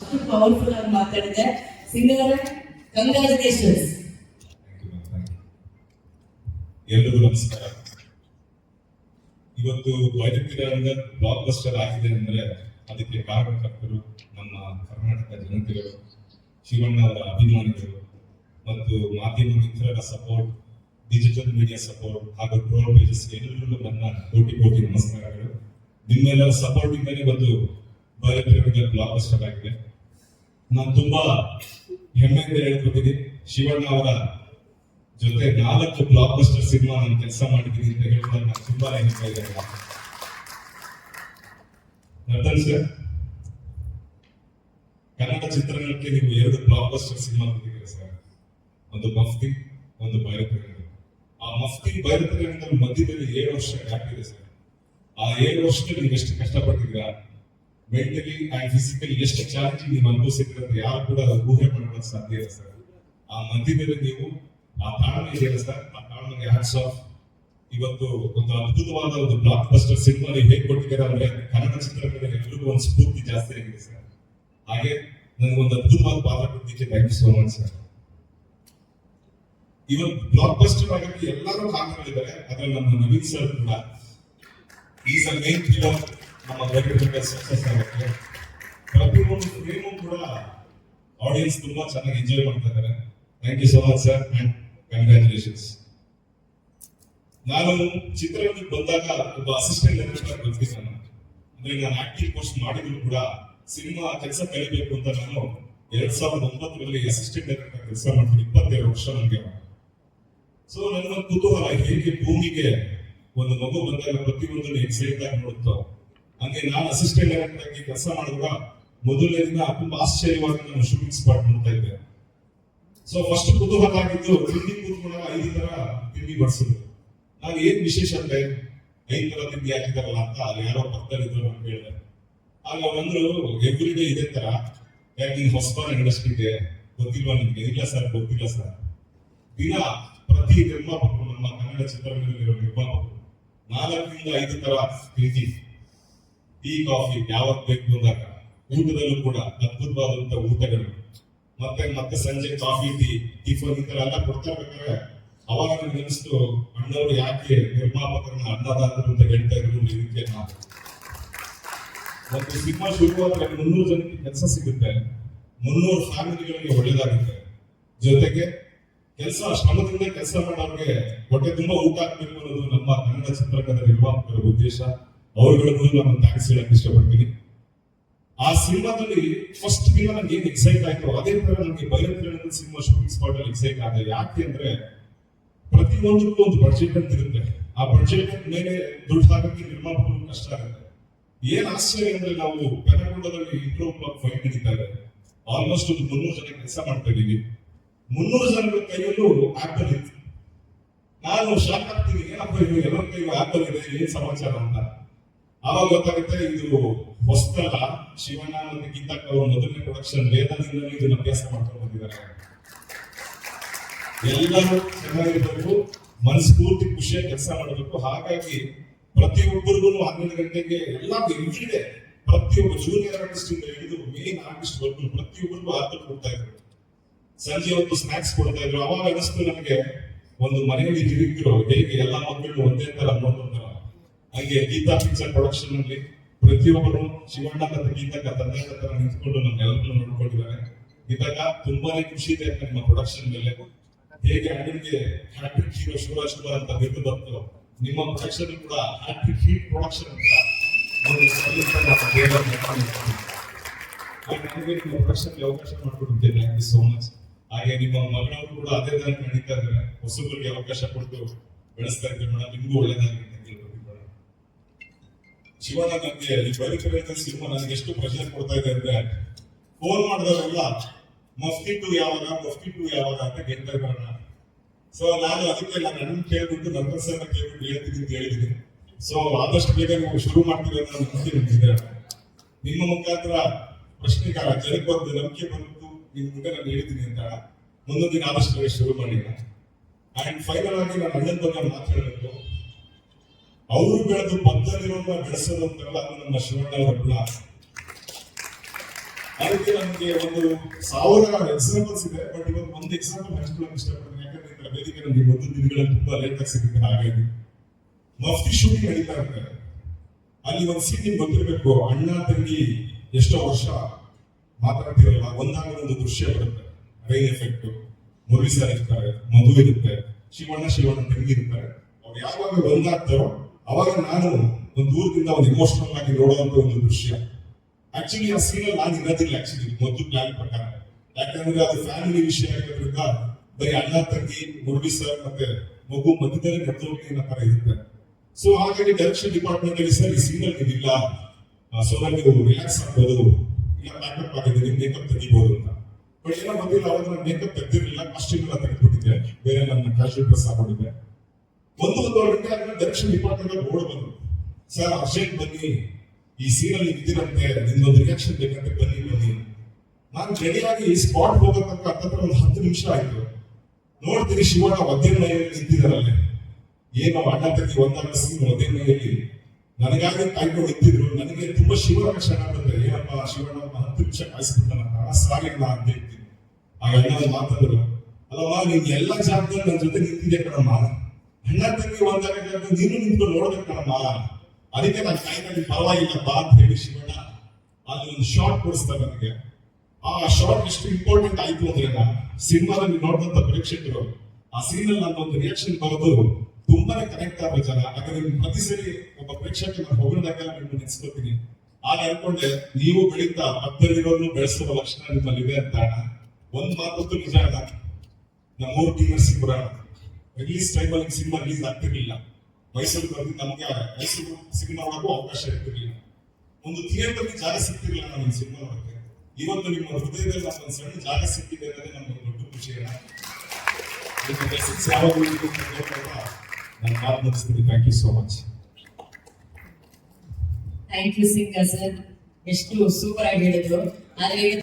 ಅಷ್ಟು ಪವರ್ಫುಲ್ ಆಗಿ ಮಾತಾಡಿದೆ ಸಿಂಗರ್ ಕಂಗ್ರಾಚುಲೇಷನ್ಸ್ ಎಲ್ರಿಗೂ ನಮಸ್ಕಾರ. ಇವತ್ತು ವೈದ್ಯಕೀಯ ಬ್ಲಾಕ್ ಬಸ್ಟರ್ ಆಗಿದೆ ಅಂದ್ರೆ ಅದಕ್ಕೆ ಕಾರಣಕರ್ತರು ನಮ್ಮ ಕರ್ನಾಟಕ ಜನತೆಗಳು, ಶಿವಣ್ಣ ಅವರ ಅಭಿಮಾನಿಗಳು ಮತ್ತು ಮಾಧ್ಯಮ ಮಿತ್ರರ ಸಪೋರ್ಟ್ ಡಿಜಿಟಲ್ ಮೀಡಿಯಾ ಸಪೋರ್ಟ್ ಹಾಗೂ ಟ್ರೋಲ್ ಪೇಜಸ್ ಎಲ್ಲರಿಗೂ ನನ್ನ ಕೋಟಿ ಕೋಟಿ ನಮಸ್ಕಾರಗಳು. ನಿಮ್ಮೆಲ್ಲರ ಸಪೋರ್ಟ್ ಇಂದಲೇ ಒಂದು ವೈದ್ಯಕೀಯ ಬ್ಲಾಕ್ ಬಸ್ಟರ್ ಆಗಿದೆ. ನಾನು ತುಂಬಾ ಹೆಮ್ಮೆಯಿಂದ ಹೇಳ್ಕೊತೀನಿ ಶಿವಣ್ಣ ಅವರ ಜೊತೆ ನಾಲ್ಕು ಬ್ಲಾಕ್ ಬಸ್ಟರ್ ಸಿನಿಮಾ ನಾನು ಕೆಲಸ ಮಾಡಿದ್ದೀನಿ ಅಂತ ಹೇಳಿದಾಗ ನಾನು ತುಂಬಾ ಹೆಮ್ಮೆ ಇದೆ ನರ್ತನ್ ಸರ್, ಕನ್ನಡ ಚಿತ್ರರಂಗಕ್ಕೆ ನೀವು ಎರಡು ಬ್ಲಾಕ್ ಬಸ್ಟರ್ ಸಿನಿಮಾ ಬಂದಿದ್ದೀರಿ ಸರ್? ಒಂದು ಮಫ್ತಿ, ಒಂದು ಭೈರತರಂಗ ಆ ಮಫ್ತಿ ಭೈರತರಂಗದ ಮಧ್ಯದಲ್ಲಿ ಏಳು ವರ್ಷ ಇದೆ ಸರ್. ಆ ಏಳು ವರ್ಷದಲ್ಲಿ ನೀವು ಎಷ್ಟು ಕಷ್ಟಪಟ್ಟಿದ್ದೀರಾ? ಮೆಂಟಲಿ ಅಂಡ್ ಫಿಸಿಕಲಿ ಎಷ್ಟು ಚಾಲೆಂಜಿಂಗ್ ನೀವು ಅನುಭವಿಸಿದ್ರೆ ಯಾರು ಕೂಡ ಊಹೆ ಮಾಡೋದಕ್ಕೆ ಸಾಧ್ಯ ಇಲ್ಲ ಸರ್ ಆ ಮಧ್ಯದಲ್ಲಿ ನೀವು ಆ ತಾಳ್ಮೆ ಇದೆಯಲ್ಲ ಆ ತಾಳ್ಮೆಗೆ ಹ್ಯಾಟ್ಸ್ ಆಫ್ ಇವತ್ತು ಒಂದು ಅದ್ಭುತವಾದ ಒಂದು ಬ್ಲಾಕ್ ಬಸ್ಟರ್ ಸಿನಿಮಾ ನೀವು ಹೇಗೆ ಕೊಟ್ಟಿದ್ದೀರಾ ಅಂದ್ರೆ ಕನ್ನಡ ಚಿತ್ರರಂಗದಲ್ಲಿ ಎಲ್ರಿಗೂ ಒಂದು ಸ್ಫೂರ್ತಿ ಜಾಸ್ತಿ ಆಗಿದೆ ಸರ್ ಹಾಗೆ ನನಗೆ ಒಂದು ಅದ್ಭುತವಾದ ಪಾತ್ರ ಕೊಟ್ಟಿದ್ದಕ್ಕೆ thank you so much sir ಇವತ್ತು ಬ್ಲಾಕ್ ಬಸ್ಟರ್ ಆಗಕ್ಕೆ ಎಲ್ಲರೂ ಕಾರಣಗಳಿದ್ದಾರೆ ಅದ್ರಲ್ಲಿ ನಮ್ಮ ನವೀನ್ ಸರ್ ಕೂಡ ಈಸ್ ಅ ಮೇನ್ ಫಿಲಮ್ ನಮ್ಮ ವೆಂಕಟೇಶ್ವರ ಸಕ್ಸಸ್ ಆಗುತ್ತೆ. ಪ್ರತಿಯೊಂದು ಫ್ರೇಮು ಕೂಡ ಆಡಿಯನ್ಸ್ ತುಂಬಾ ಚೆನ್ನಾಗಿ ಎಂಜಾಯ್ ಮಾಡ್ತಾ ಇದ್ದಾರೆ. Thank you so much sir and congratulations ನಾನು ಚಿತ್ರರಂಗಕ್ಕೆ ಬಂದಾಗ ಒಬ್ಬ ಅಸಿಸ್ಟೆಂಟ್ ಡೈರೆಕ್ಟರ್ ಬಂದಿದ್ದೆ ನಾನು. ಅಂದ್ರೆ ನಾನು ಆಕ್ಟಿಂಗ್ ಕೋರ್ಸ್ ಮಾಡಿದ್ರು ಕೂಡ ಸಿನಿಮಾ ಕೆಲಸ ಕಲಿಬೇಕು ಅಂತ ನಾನು ಎರಡ್ ಸಾವಿರದ ಒಂಬತ್ತರಲ್ಲಿ ಅಸಿಸ್ಟೆಂಟ್ ಡೈರೆಕ್ಟರ್ ಕೆಲಸ ಮಾಡ್ತೀನಿ ಇಪ್ಪತ್ತೆರಡು ವರ್ಷ ನನಗೆ. ಸೊ ನನ್ನ ಕುತೂಹಲ ಹೇಗೆ ಭೂಮಿಗೆ ಒಂದು ಮಗು ಬಂದಾಗ ಪ್ರತಿಯೊಂದನ್ನು ಎಕ್ಸೈಟ್ ಆಗಿ ನೋಡುತ್ತೋ ಹಂಗೆ ನಾನು ಅಸಿಸ್ಟೆಂಟ್ ಡೈರೆಕ್ಟರ್ ಆಗಿ ಕೆಲಸ ಮಾಡಿದಾಗ ಮೊದಲನೇ ದಿನ ತುಂಬಾ ಆಶ್ಚರ್ಯವಾಗಿ ನಾನು ಶೂಟಿಂಗ್ ಸ್ಪಾಟ್ ನೋಡ್ತಾ ಇದ್ದೆ. ಸೊ ಫಸ್ಟ್ ಕುತೂಹಲ ಆಗಿದ್ದು ತಿಂಡಿ ಕೂತ್ಕೊಂಡಾಗ ಐದು ತರ ತಿಂಡಿ ಬಡಿಸಿದ್ರು. ನಾನು ಏನ್ ವಿಶೇಷತೆ ಐದು ತರ ತಿಂಡಿ ಹಾಕಿದಾರಲ್ಲ ಅಂತ ಅಲ್ಲಿ ಯಾರೋ ಪಕ್ಕದಲ್ಲಿ ಇದ್ರು ನಾನು ಕೇಳಿದೆ ಆಗ ಬಂದ್ರು ಎವ್ರಿ ಡೇ ಇದೇ ತರ. ಯಾಕೆ ನೀನು ಹೊಸಬಾರ ಇಂಡಸ್ಟ್ರಿಗೆ ಗೊತ್ತಿಲ್ವಾ ನಿಮ್ಗೆ? ಇಲ್ಲ ಸರ್ ಗೊತ್ತಿಲ್ಲ ಸರ್ ದಿನ ಪ್ರತಿ ನಿರ್ಮಾಪಕರು ನಮ್ಮ ಕನ್ನಡ ಚಿತ್ರರಂಗದಲ್ಲಿರೋ ನಿರ್ಮಾಪಕರು ನಾಲ್ಕರಿಂದ ಐದು ತರ ತಿಂಡಿ ಟೀ, ಕಾಫಿ ಯಾವತ್ತು ಬೇಕು ಅಂದಾಗ ಊಟದಲ್ಲೂ ಕೂಡ ಅದ್ಭುತವಾದಂತ ಊಟಗಳು. ಮತ್ತೆ ಮತ್ತೆ ಸಂಜೆ ಕಾಫಿ, ಟೀ, ಟಿಫನ್ ಈ ತರ ಎಲ್ಲ ಕೊಡ್ತಾ ಇರ್ಬೇಕಾದ್ರೆ ಅವಾಗ ನೆನೆಸ್ತು ಅಣ್ಣವರು ಯಾಕೆ ನಿರ್ಮಾಪಕರನ್ನ ಅನ್ನದಾತರು ಅಂತ ಹೇಳ್ತಾ ಇದ್ರು ಇದಕ್ಕೆ ನಾವು ಮತ್ತೆ ಸಿನಿಮಾ ಶುರುವಾದ್ರೆ ಮುನ್ನೂರು ಜನಕ್ಕೆ ಕೆಲಸ ಸಿಗುತ್ತೆ. ಮುನ್ನೂರು ಫ್ಯಾಮಿಲಿಗಳಿಗೆ ಒಳ್ಳೇದಾಗುತ್ತೆ. ಜೊತೆಗೆ ಕೆಲಸ, ಶ್ರಮದಿಂದ ಕೆಲಸ ಮಾಡೋರಿಗೆ ಹೊಟ್ಟೆ ತುಂಬಾ ಊಟ ಹಾಕ್ಬೇಕು ಅನ್ನೋದು ನಮ್ಮ ಕನ್ನಡ ಚಿತ್ರರಂಗದ ನಿರ್ಮಾಪಕರ ಉದ್ದೇಶ. ಅವರುಗಳಿಗೂ ನಾನು ಥ್ಯಾಂಕ್ಸ್ ಹೇಳಕ್ಕೆ ಇಷ್ಟಪಡ್ತೀನಿ. ಆ ಸಿನಿಮಾದಲ್ಲಿ ಫಸ್ಟ್ ದಿನ ನನಗೆ ಏನು ಎಕ್ಸೈಟ್ ಆಯ್ತು. ಅದೇ ತರ ನನಗೆ ಬಯಲು ಸಿನಿಮಾ ಶೂಟಿಂಗ್ ಸ್ಪಾಟ್ ಅಲ್ಲಿ ಎಕ್ಸೈಟ್ ಆದ. ಯಾಕೆ ಅಂದ್ರೆ ಪ್ರತಿಯೊಂದಕ್ಕೂ ಒಂದು ಬಡ್ಜೆಟ್ ಅಂತ ಇರುತ್ತೆ. ಆ ಬಡ್ಜೆಟ್ ಮೇಲೆ ದುಡ್ಡು ನಿರ್ಮಾಪಕರು ಕಷ್ಟ ಆಗುತ್ತೆ. ಏನ್ ಆಶ್ಚರ್ಯ ಅಂದ್ರೆ ನಾವು ಪೆನಗೊಂಡದಲ್ಲಿ ಇಂಟ್ರೋ ಫೈಟ್ ನಡೀತಾ ಇದೆ. ಆಲ್ಮೋಸ್ಟ್ ಒಂದು ಮುನ್ನೂರು ಜನ ಕೆಲಸ ಮಾಡ್ತಾ ಇದೀವಿ. ಮುನ್ನೂರು ಜನರ ಕೈಯಲ್ಲೂ ಆಪಲ್ ಇತ್ತು. ನಾನು ಶಾಕ್ ಆಗ್ತೀನಿ. ಏನಪ್ಪ ಇದು? ಎಲ್ಲರ ಕೈಗೂ ಆಪಲ್ ಇದೆ. ಏನ್ ಸಮಾಚಾರ ಅಂತ. ಆವಾಗ ಗೊತ್ತಾಗುತ್ತೆ, ಇದು ಹೊಸ್ತಲ್ಲ ಶಿವಣ್ಣ ಮತ್ತು ಗೀತಾಕ್ ಮೊದಲನೇ ಪ್ರೊಡಕ್ಷನ್ ವೇದದಿಂದ ಇದನ್ನ ಅಭ್ಯಾಸ ಮಾಡ್ಕೊಂಡು ಬಂದಿದ್ದಾರೆ. ಎಲ್ಲರೂ ಚೆನ್ನಾಗಿರ್ಬೇಕು ಮನಸ್ಫೂರ್ತಿ ಖುಷಿಯಾಗಿ ಕೆಲಸ ಮಾಡಬೇಕು. ಹಾಗಾಗಿ ಪ್ರತಿಯೊಬ್ಬರಿಗೂ ಹನ್ನೊಂದು ಗಂಟೆಗೆ ಎಲ್ಲ ಎವ್ರಿಡೆ ಪ್ರತಿಯೊಬ್ಬ ಜೂನಿಯರ್ ಆರ್ಟಿಸ್ಟ್ ಇಂದ ಹಿಡಿದು ಮೇನ್ ಆರ್ಟಿಸ್ಟ್ ವರ್ಗು ಪ್ರತಿಯೊಬ್ಬರಿಗೂ ಆರ್ಡರ್ ಕೊಡ್ತಾ ಇದ್ರು. ಸಂಜೆ ಹೊತ್ತು ಸ್ನಾಕ್ಸ್ ಕೊಡ್ತಾ ಇದ್ರು. ಅವಾಗ ಅನಿಸ್ತು ನನಗೆ ಒಂದು ಮನೆಯಲ್ಲಿ ಹಿರಿಕರು ಹೇಗೆ ಎಲ್ಲ ಮಕ್ಕಳು ಒಂದೇ ತರ ನೋಡ್ಕೊಂತಾರ. ಹಾಗೆ ಗೀತಾ ಪಿಕ್ಚರ್ ಪ್ರೊಡಕ್ಷನ್ ಅಲ್ಲಿ ಪ್ರತಿಯೊಬ್ಬರು ಶಿವಣ್ಣ ಕಥೆ ಗೀತಕ್ಕ ತಂದೆ ತರ ನಿಂತ್ಕೊಂಡು ನಮ್ಮೆಲ್ಲರನ್ನು ನೋಡ್ಕೊಂಡಿದ್ದಾರೆ. ಗೀತಾಕ ತುಂಬಾನೇ ಖುಷಿ ಇದೆ ನಿಮ್ಮ ಪ್ರೊಡಕ್ಷನ್ ಮೇಲೆ. ಹೇಗೆ ಅಣ್ಣನಿಗೆ ಹ್ಯಾಟ್ರಿಕ್ ಹೀರೋ ಶಿವ ಶಿವ ಅಂತ ಬಿಟ್ಟು ಬಂತು. ನಿಮ್ಮ ಪ್ರೊಡಕ್ಷನ್ ಕೂಡ ಹ್ಯಾಟ್ರಿಕ್ ಹೀಟ್ ಪ್ರೊಡಕ್ಷನ್ ಅಂತ ಅವಕಾಶ ಮಾಡಿಕೊಟ್ಟಿದ್ದೆ ಥ್ಯಾಂಕ್ ಯು ಸೋ ಮಚ್ ಹಾಗೆ ನಿಮ್ಮ ಮಗಳವರು ಕೂಡ ಅದೇ ದಾರಿ ನಡೀತಾ ಇದ್ದಾರೆ. ಹೊಸಬರಿಗೆ ಅವಕಾಶ ಕೊಟ್ಟು ಬೆಳೆಸ್ತಾ ಇದ್ದಾರೆ. ನಿಮಗೂ ಒಳ್ಳೇದಾಗಿ ಅಂತ ಮೇಡಮ್ ಅಲ್ಲಿ ಬೈಕರೇತ ಸಿನಿಮಾ ನನಗೆ ಎಷ್ಟು ಪ್ರೆಷರ್ ಕೊಡ್ತಾ ಇದೆ ಅಂದ್ರೆ ಫೋನ್ ಮಾಡಿದವರೆಲ್ಲ ಮಫ್ತಿ ಟು ಯಾವಾಗ ಮಫ್ತಿ ಟು ಯಾವಾಗ ಅಂತ ಕೇಳ್ತಾ ಇದ್ದಾರೆ ಸೊ ನಾನು ಅದಕ್ಕೆ ನನ್ನ ಅಣ್ಣನ್ ಕೇಳ್ಬಿಟ್ಟು, ನನ್ನ ಸರ್ ಕೇಳ್ಬಿಟ್ಟು ಹೇಳ್ತೀನಿ ಅಂತ ಹೇಳಿದ್ದೀನಿ. ಸೊ ಆದಷ್ಟು ಬೇಗ ನೀವು ಶುರು ಮಾಡ್ತೀವಿ ನಾನು ನಂಬಿಕೆ ನಿಂತಿದ್ದೆ ನಿಮ್ಮ ಮುಖಾಂತರ ಪ್ರಶ್ನೆಗಾರ ಜನಕ್ಕೆ ಬಂದು ನಂಬಿಕೆ ಬಂದು ನಿಮ್ಮ ಮುಂದೆ ನಾನು ಹೇಳಿದ್ದೀನಿ ಅಂತ ಮುಂದೊಂದು ದಿನ ಆದಷ್ಟು ಶುರು ಮಾಡಿಲ್ಲ. ಅಂಡ್ ಫೈನಲ್ ಆಗಿ ನಾನು ಅಣ್ಣನ ಬಗ್ಗೆ ಮಾತಾಡಬೇಕು. ಅವರು ಬೆಳೆದು ಪಕ್ಕದಲ್ಲಿರೋನ್ನ ಬೆಳೆಸೋದು ನಮ್ಮ ಶಿವಣ್ಣ ಗುಣ ಅದಕ್ಕೆ ನಮಗೆ ಒಂದು ಸಾವಿರ ಎಕ್ಸಾಂಪಲ್ಸ್ ಇದೆ ಬಟ್ ಇವತ್ತು ಒಂದು ಎಕ್ಸಾಂಪಲ್ ಹಂಚ್ಕೊಳ್ಳೋಕೆ ಇಷ್ಟಪಡ್ತೀನಿ. ಯಾಕಂದ್ರೆ ಇದರ ನಮಗೆ ಒಂದು ದಿನಗಳಲ್ಲಿ ತುಂಬಾ ಲೇಟ್ ಆಗಿ ಸಿಗುತ್ತೆ ಹಾಗಾಗಿ. ಮಫ್ತಿ ಶೂಟಿಂಗ್ ನಡೀತಾ ಇರ್ತಾರೆ ಅಲ್ಲಿ ಒಂದು ಸೀನ್ ಬಂದಿರಬೇಕು ಅಣ್ಣ ತಂಗಿ ಎಷ್ಟೋ ವರ್ಷ ಮಾತಾಡ್ತಿರಲ್ಲ, ಒಂದಾಗ ಒಂದು ದೃಶ್ಯ ಬರುತ್ತೆ. ರೈನ್ ಎಫೆಕ್ಟ್ ಮುರಳಿ ಸರ್ ಇರ್ತಾರೆ ಮಗು ಇರುತ್ತೆ, ಶಿವಣ್ಣ ಶಿವಣ್ಣ, ತಂಗಿ ಇರ್ತಾರೆ. ಅವ್ರು ಯಾವಾಗ ಒಂದಾಗ್ತಾರೋ ಅವಾಗ ನಾನು ಒಂದು ದೂರದಿಂದ ಒಂದು ಇಮೋಷನಲ್ ಆಗಿ ನೋಡುವಂತ ಒಂದು ದೃಶ್ಯ. ಆಕ್ಚುಲಿ ಆ ಸೀನ್ ನಾನು ಇರೋದಿಲ್ಲ ಆಕ್ಚುಲಿ ಮೊದಲು ಪ್ಲಾನ್ ಪ್ರಕಾರ. ಯಾಕಂದ್ರೆ ಅದು ಫ್ಯಾಮಿಲಿ ವಿಷಯ ಆಗಿರೋದ್ರಿಂದ ಬರೀ ಅಣ್ಣ, ತಂಗಿ, ಮುರಳಿ ಸರ್ ಮತ್ತೆ ಮಗು ಮಧ್ಯದಲ್ಲಿ ನಡೆದೋಗಿ ಅನ್ನೋ ತರ ಇರುತ್ತೆ. ಸೊ ಹಾಗಾಗಿ ಡೈರೆಕ್ಷನ್ ಡಿಪಾರ್ಟ್ಮೆಂಟ್ ಅಲ್ಲಿ ಸರ್ ಈ ಸೀನ್ ಅಲ್ಲಿ ಇಲ್ಲ ಸೊ ನೀವು ರಿಲ್ಯಾಕ್ಸ್ ಆಗ್ಬೋದು. ಇಲ್ಲ ಪ್ಯಾಕಪ್ ಆಗಿದೆ ನೀವು ಮೇಕಪ್ ತೆಗಿಬಹುದು ಅಂತ. ಬಟ್ ಏನೋ ಬಂದಿಲ್ಲ, ಅವಾಗ ನಾನು ಮೇಕಪ್ ತೆಗ್ದಿರಲಿಲ್ಲ ಕಾಸ್ಟ್ಯೂಮ್ ಎಲ್ಲ ತೆಗೆದ್ಬಿಟ್ಟಿದ್ದೆ. ಬೇರೆ ನನ್ನ ಕ್ಯಾಶುವಲ್ ಡ್ರೆಸ್ ಹಾಕೊಂಡಿದ್ದೆ. ಒಂದು ಒಂದು ಗಂಟೆ ಆದ್ಮೇಲೆ ದಕ್ಷಿಣ ಡಿಪಾರ್ಟ್ಮೆಂಟ್ ಅಲ್ಲಿ ಬೋರ್ಡ್ ಬಂದ್ರು ಸರ್ ಅಭಿಷೇಕ್ ಬನ್ನಿ. ಈ ಸೀರಿಯಲ್ ಇದ್ದಿರಂತೆ ನಿಮ್ದೊಂದು ರಿಯಾಕ್ಷನ್ ಬೇಕಂತೆ ಬನ್ನಿ ಬನ್ನಿ. ನಾನು ರೆಡಿಯಾಗಿ ಸ್ಪಾಟ್ ಹೋಗೋ ಹತ್ತತ್ರ ಒಂದು ಹತ್ತು ನಿಮಿಷ ಆಯ್ತು. ನೋಡ್ತೀನಿ ಶಿವಣ್ಣ ಒದ್ದೆ ಮನೆಯಲ್ಲಿ ನಿಂತಿದ್ದಾರಲ್ಲೇ. ಏನು ಅಣ್ಣ ತಕ್ಕಿ ಒಂದಾಗ ಸಿಂಗ್ ಒದ್ದೆ ಮನೆಯಲ್ಲಿ. ನನಗಾಗಿ ತಾಯ್ಕೊಂಡು ನಿಂತಿದ್ರು. ನನಗೆ ತುಂಬಾ ಶಿವನ ಕ್ಷಣ ಬಂದ್ರೆ, ಏನಪ್ಪ ಶಿವಣ್ಣ ಹತ್ತು ನಿಮಿಷ ಕಾಯಿಸ್ಬಿಟ್ಟ ಸಾಗಿಲ್ಲ ಅಂತ ಹೇಳ್ತೀನಿ. ಆಗ ಅಣ್ಣ ಮಾತಾಡಿದ್ರು ಅಲ್ಲವಾ ನೀನ್ ಎಲ್ಲ ಜಾಗದಲ್ಲಿ ನನ್ನ ಜೊತೆ ನಿಂತಿದ್ದೆ ಕಣಮ್ಮ? ಅಣ್ಣ ತಂಗಿ ಒಂದಾಗ ನೀನು ನಿಂತು ನೋಡ್ಬೇಕು ಕಣಮ್ಮ ಅದಕ್ಕೆ ನನ್ನ ಪರವಾಗಿಲ್ಲ ಬಾ ಅಂತ ಹೇಳಿ ಶಿವಣ್ಣ. ಅಲ್ಲಿ ಒಂದು ಶಾರ್ಟ್ ಕೊಡಿಸ್ತಾರೆ ನನಗೆ. ಆ ಶಾರ್ಟ್ ಎಷ್ಟು ಇಂಪಾರ್ಟೆಂಟ್ ಆಯ್ತು ಅಂದ್ರೆ ಸಿನಿಮಾದಲ್ಲಿ ನೋಡಿದಂತ ಪ್ರೇಕ್ಷಕರು, ಆ ಸೀನ್ ಅಲ್ಲಿ ಒಂದು ರಿಯಾಕ್ಷನ್ ಬರೋದು ತುಂಬಾನೇ ಕನೆಕ್ಟ್ ಆಗೋ ಜನ. ಯಾಕಂದ್ರೆ ಪ್ರತಿ ಸರಿ ಒಬ್ಬ ಪ್ರೇಕ್ಷಕ ನಾನು ಹೊಗಳಿದಾಗ ನಿಮ್ಮನ್ನ ನೆನೆಸ್ಕೊತೀನಿ. ಆಗ ಅನ್ಕೊಂಡೆ ನೀವು ಬೆಳೀತಾ ಪಕ್ಕದಲ್ಲಿರೋನು ಬೆಳೆಸುವ ಲಕ್ಷಣ ನಿಮ್ಮಲ್ಲಿ ಇದೆ ಅಂತ. ಒಂದ್ ಮಾತು ನಿಜ ಅಲ್ಲ. ನಮ್ಮೂರು ಟಿ ನರಸೀಪುರ ರಿಲೀಸ್ ಟೈಮಲ್ಲಿ ಸಿನಿಮಾ ರಿಲೀಸ್ ಆಗ್ತಿರ್ಲಿಲ್ಲ. ಮೈಸೂರು ಬಂದು ನಮಗೆ ಮೈಸೂರು ಸಿನಿಮಾ ಒಳಗೂ ಅವಕಾಶ ಇರ್ತಿರ್ಲಿಲ್ಲ. ಒಂದು ಥಿಯೇಟರ್ ಜಾಗ ಸಿಗ್ತಿರ್ಲಿಲ್ಲ ನಮ್ಮ ಸಿನಿಮಾ ನೋಡಕ್ಕೆ ಇವತ್ತು ನಿಮ್ಮ ಹೃದಯದಲ್ಲಿ ಒಂದು ಸಣ್ಣ ಜಾಗ ಸಿಕ್ಕಿದೆ ಅನ್ನೋದೇ ನಮ್ಗೆ ದೊಡ್ಡ ನಿಮ್ಮ ಮೆಸೇಜ್ ಯಾವಾಗಲೂ ನಾನು ಮಾತು ಮುಗಿಸ್ತೀನಿ thank you so much thank you singer sir ಎಷ್ಟು ಸೂಪರ್ ಆಗಿ ಹೇಳಿದ್ರು. ಆದ್ರೆ